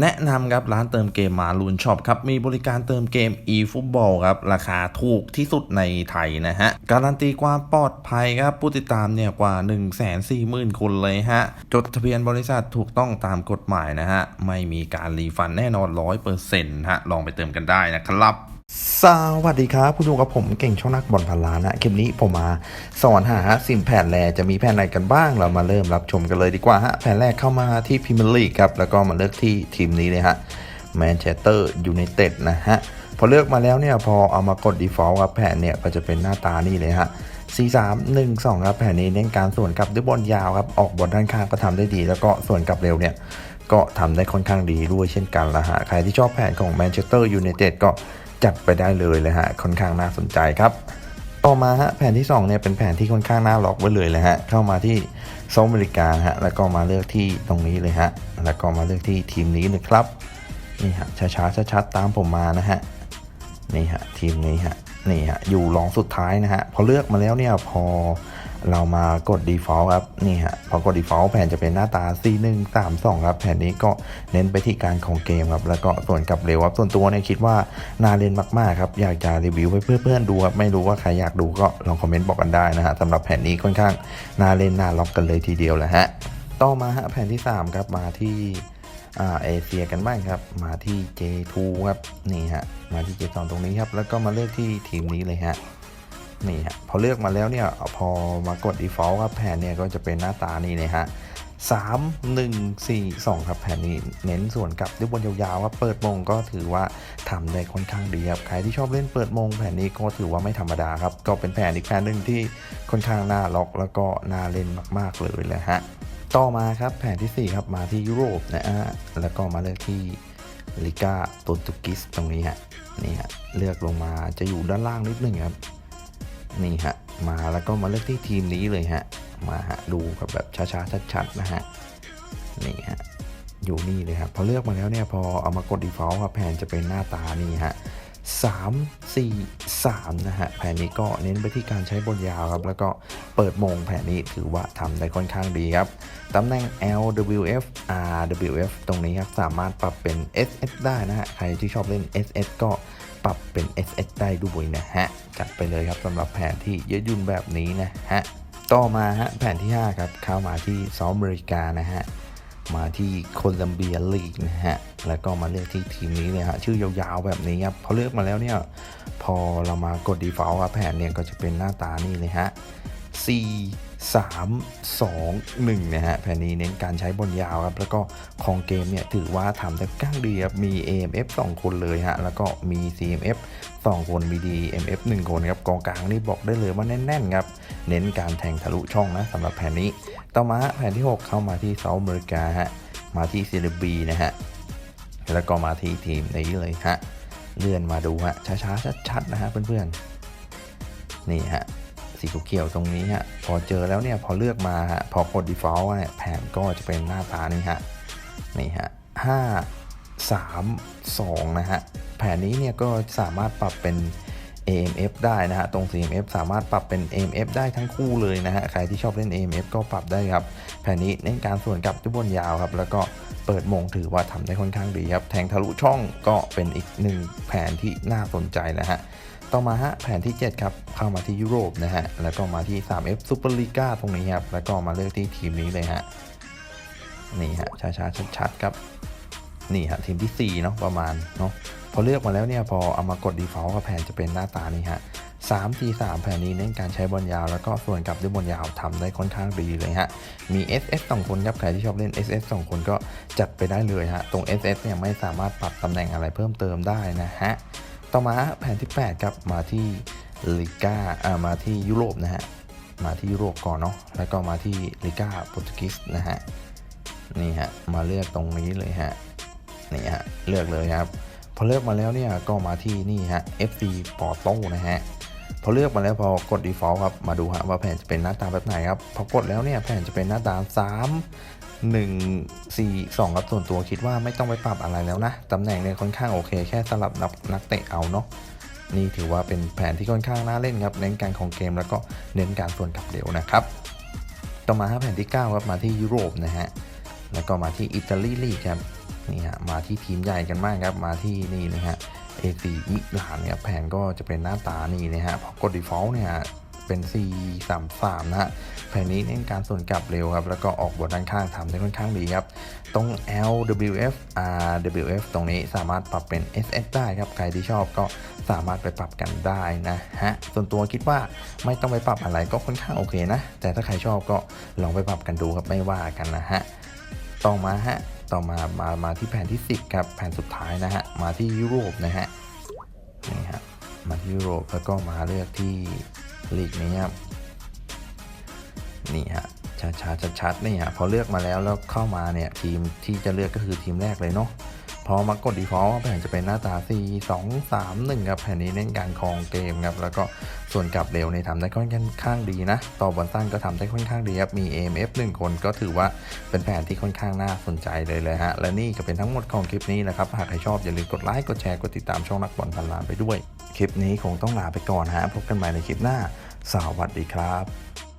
แนะนำครับร้านเติมเกมมาลูนช็อปครับ มีบริการเติมเกม e-football ครับ ราคาถูกที่สุดในไทยนะฮะ การันตีความปลอดภัยครับ ผู้ติดตามเนี่ยกว่า 1 4 0 0 0 0 คนเลยฮะ จดทะเบียนบริษัทถูกต้องตามกฎหมายนะฮะ ไม่มีการรีฟันแน่นอน 100%ฮะ ลองไปเติมกันได้นะครับ สวัสดีครับผู้ชมกับผมเก่งช่องนักบอลพันล้านนะคลิปนี้ผมมาสอนหาสิมแผ่นแรจะมีแผ่นไหนกันบ้าง เรามาเริ่มรับชมกันเลยดีกว่าฮะแผ่นแรกเข้ามาที่พรีเมียร์ลีกครับ แล้วก็มาเลือกที่ทีมนี้เลยฮะแมนเชสเตอร์ยูไนเต็ดนะฮะ พอเลือกมาแล้วเนี่ย พอเอามากด default ครับแผ่นเนี่ย ก็จะเป็นหน้าตานี่เลยฮะ 4 3 1 2 ครับแผ่นนี้เน้นการส่วนกลับด้วยบอลยาวครับ ออกบอลด้านข้างก็ทำได้ดี แล้วก็ส่วนกลับเร็วเนี่ยก็ทำได้ค่อนข้างดีด้วยเช่นกันละฮะ ใครที่ชอบแผนของแมนเชสเตอร์ยูไนเต็ดก็ จัดไปได้เลยเลยฮะค่อนข้างน่าสนใจครับ ต่อมาฮะแผนที่2เนี่ยเป็นแผนที่ค่อนข้างน่าล็อกไว้เลยเลยฮะเข้ามาที่โซลอเมริกาฮะแล้วก็มาเลือกที่ตรงนี้เลยฮะแล้วก็มาเลือกที่ทีมนี้เลยครับนี่ฮะช้าๆชัดๆตามผมมานะฮะนี่ฮะทีมนี้ฮะนี่ฮะอยู่รองสุดท้ายนะฮะพอเลือกมาแล้วเนี่ยพอ เรามากด default ครับนี่ฮะพอกด default แผนจะเป็นหน้าตา C 1 3 2ครับแผนนี้ก็เน้นไปที่การของเกมครับแล้วก็ส่วนกับเร็วครับส่วนตัวเนี่ยคิดว่าน่าเล่นมากๆครับอยากจะรีวิวให้เพื่อนๆดูครับไม่รู้ว่าใครอยากดูก็ลองคอมเมนต์บอกกันได้นะฮะสำหรับแผนนี้ค่อนข้างน่าเล่นน่าล็อกกันเลยทีเดียวแหละฮะต่อมาฮะแผนที่ 3 ครับมาที่อ่าเอเชียกันบ้างครับ มาที่ J2 ครับนี่ฮะมาที่ J2 ตรงนี้ครับ แล้วก็มาเลือกที่ทีมนี้เลยฮะ นี่ฮะพอเลือกมาแล้วเนี่ยพอมากด default ครับแผนเนี่ยก็จะเป็นหน้าตานี่เลยฮะสามหนึ่งสี่สองครับแผนนี้เน้นส่วนกลับด้วยบนยาวๆครับเปิดมงก็ถือว่าทำได้ค่อนข้างดีครับใครที่ชอบเล่นเปิดมงแผนนี้ก็ถือว่าไม่ธรรมดาครับ ก็เป็นแผนอีกแผนหนึ่งที่ค่อนข้างน่าล็อกแล้วก็น่าเล่นมากๆเลยแหละฮะต่อมาครับแผนที่ 4 ครับมาที่ยุโรปนะฮะแล้วก็มาเลือกที่ลิกาโปรตุกิสตรงนี้ฮะนี่ฮะเลือกลงมาจะอยู่ด้านล่างนิดนึงครับ นี่ฮะมาแล้วก็มาเลือกที่ทีมนี้เลยฮะมาฮะดูกับแบบช้าๆชัดๆนะฮะนี่ฮะอยู่นี่เลยครับพอเลือกมาแล้วเนี่ยพอเอามากด default ครับแผนจะเป็นหน้าตานี่ฮะ สามสี่สามนะฮะ แผนนี้ก็เน้นไปที่การใช้บนยาวครับ แล้วก็เปิดมงแผนนี้ถือว่าทำได้ค่อนข้างดีครับ ตำแหน่ง LWF RWF ตรงนี้ครับ สามารถปรับเป็น SS ได้นะฮะ ใครที่ชอบเล่น SS ก็ปรับเป็น SS ได้ด้วยนะฮะ จัดไปเลยครับสำหรับแผนที่ยืดยุ่นแบบนี้นะฮะ ต่อมาฮะแผนที่ 5 ครับเข้ามาที่ซอมอเมริกานะฮะ มาที่โคลัมเบียลีกนะฮะ แล้วก็มาเลือกที่ทีมนี้เลยฮะ ชื่อยาวๆแบบนี้ครับ พอเลือกมาแล้วเนี่ย พอเรามากด default ครับแผนเนี่ยก็จะเป็นหน้าตานี่เลยฮะ C 3 2 1 นะฮะ แผนนี้เน้นการใช้บอลยาวครับ แล้วก็ของเกมเนี่ย ถือว่าทำได้ก้างดีครับ มี AMF 2 คนเลยฮะ แล้วก็มี CMF 2 คน มี DMF 1 คนครับ กองกลางนี่บอกได้เลยว่าแน่นๆครับ เน้นการแทงทะลุช่องนะสำหรับแผนนี้ ต่อมาแผนที่ 6 เข้ามาที่เซาท์อเมริกาฮะมาที่ซีเรบีนะฮะแล้วก็มาที่ทีมนี้เลยฮะเลื่อนมาดูฮะช้าๆชัดๆนะฮะเพื่อนๆนี่ฮะสีเขียวตรงนี้ฮะพอเจอแล้วเนี่ยพอเลือกมาฮะพอกด default เนี่ยแผนก็จะเป็นหน้าตานี้ฮะนี่ฮะห้าสามสองนะฮะแผนนี้เนี่ยก็สามารถปรับเป็น AMF ได้นะฮะตรง CMF สามารถปรับเป็น AMF ได้ทั้งคู่เลยนะฮะใครที่ชอบเล่น AMF ก็ปรับได้ครับแผ่นนี้เน้นการส่วนกลับด้วยบนยาวครับ แล้วก็เปิดมงถือว่าทำได้ค่อนข้างดีครับ แทงทะลุช่องก็เป็นอีกหนึ่งแผนที่น่าสนใจแล้วฮะต่อมาฮะแผนที่ 7 ครับ เข้ามาที่ยุโรปนะฮะแล้วก็มาที่ 3F Super Liga ตรงนี้ครับแล้วก็มาเลือกที่ทีมนี้เลยฮะนี่ฮะช้าๆชัดๆครับนี่ฮะทีมที่4เนาะประมาณเนาะ อเลือกมาแล้วเนี่ยพอเอามากด default กับแผนจะเป็นหน้าตานี้ฮะ3 4 3แผนนี้เน้นการใช้บอลยาว แล้วก็ส่วนกลับด้วยบอลยาวทำได้ค่อนข้างดีเลยฮะ มี SS 2 คนครับใครที่ชอบเล่น SS 2 คนก็จัดไปได้เลยฮะ ตรง SS เนี่ยไม่สามารถปรับตำแหน่งอะไรเพิ่มเติมได้นะฮะ ต่อมาแผนที่ 8 ครับ มาที่ลิก้าอ่ามาที่ยุโรปนะฮะ มาที่ยุโรปก่อนเนาะ แล้วก็มาที่ลิก้าโปรตุเกสนะฮะ นี่ฮะ มาเลือกตรงนี้เลยฮะ นี่ฮะ เลือกเลยครับ พอเลือกมาแล้วเนี่ยก็มาที่นี่ฮะ FC Porto นะฮะพอเลือกมาแล้วพอกด default ครับมาดูฮะว่าแผนจะเป็นหน้าตาแบบไหนครับพอกดแล้วเนี่ยแผนจะเป็นหน้าตา 3 1 4 2ครับส่วนตัวคิดว่าไม่ต้องไปปรับอะไรแล้วนะตำแหน่งเนี่ยค่อนข้างโอเค แค่สลับนักนักเตะเอาเนาะนี่ถือว่าเป็นแผนที่ค่อนข้างน่าเล่นครับเน้นการของเกมแล้วก็เน้นการส่วนกลับเร็วนะครับต่อมาครับแผนที่ 9 ครับมาที่ยุโรปนะฮะแล้วก็มาที่อิตาลีลีกครับ นี่ฮะมาที่ทีมใหญ่กันมากครับมาที่นี่นะฮะเอซีมิลานเนี่ยแผนก็จะเป็นหน้าตานี่นะฮะพอกด default เนี่ยเป็น C 3 3นะฮะแผนนี้เน้นการส่วนกลับเร็วครับ แล้วก็ออกบทด้านข้างทำได้ค่อนข้างดีครับ ตรง LWF RWF ตรงนี้สามารถปรับเป็น SS ได้ครับ ใครที่ชอบก็สามารถไปปรับกันได้นะฮะ ส่วนตัวคิดว่าไม่ต้องไปปรับอะไรก็ค่อนข้างโอเคนะ แต่ถ้าใครชอบก็ลองไปปรับกันดูครับไม่ว่ากันนะฮะ ต่อมาฮะ ต่อมามามาที่แผนที่ 10ครับแผนสุดท้ายนะฮะมาที่ยุโรปนะฮะนี่ฮะมาที่ยุโรปแล้วก็มาเลือกที่ลีกนี้ครับนี่ฮะชัดชัดชัดชัดๆนี่ฮะพอเลือกมาแล้วแล้วเข้ามาเนี่ยทีมที่จะเลือกก็คือทีมแรกเลยเนาะ พอมากด default แผนจะเป็นหน้าตา 4 2 3 1ครับแผนนี้เน้นการครองเกมครับแล้วก็ส่วนกลับเร็วในยทำได้ค่อนข้างดีนะต่อบอลสั้นก็ทำได้ค่อนข้างดีครับมี AMF 1 คนก็ถือว่าเป็นแผนที่ค่อนข้างน่าสนใจเลยเลยฮะและนี่ก็เป็นทั้งหมดของคลิปนี้นะครับหากใครชอบอย่าลืมกดไลค์กดแชร์กดติดตามช่องนักบอลพันล้านไปด้วย คลิปนี้คงต้องลาไปก่อนฮะพบกันใหม่ในคลิปหน้าสวัสดีครับ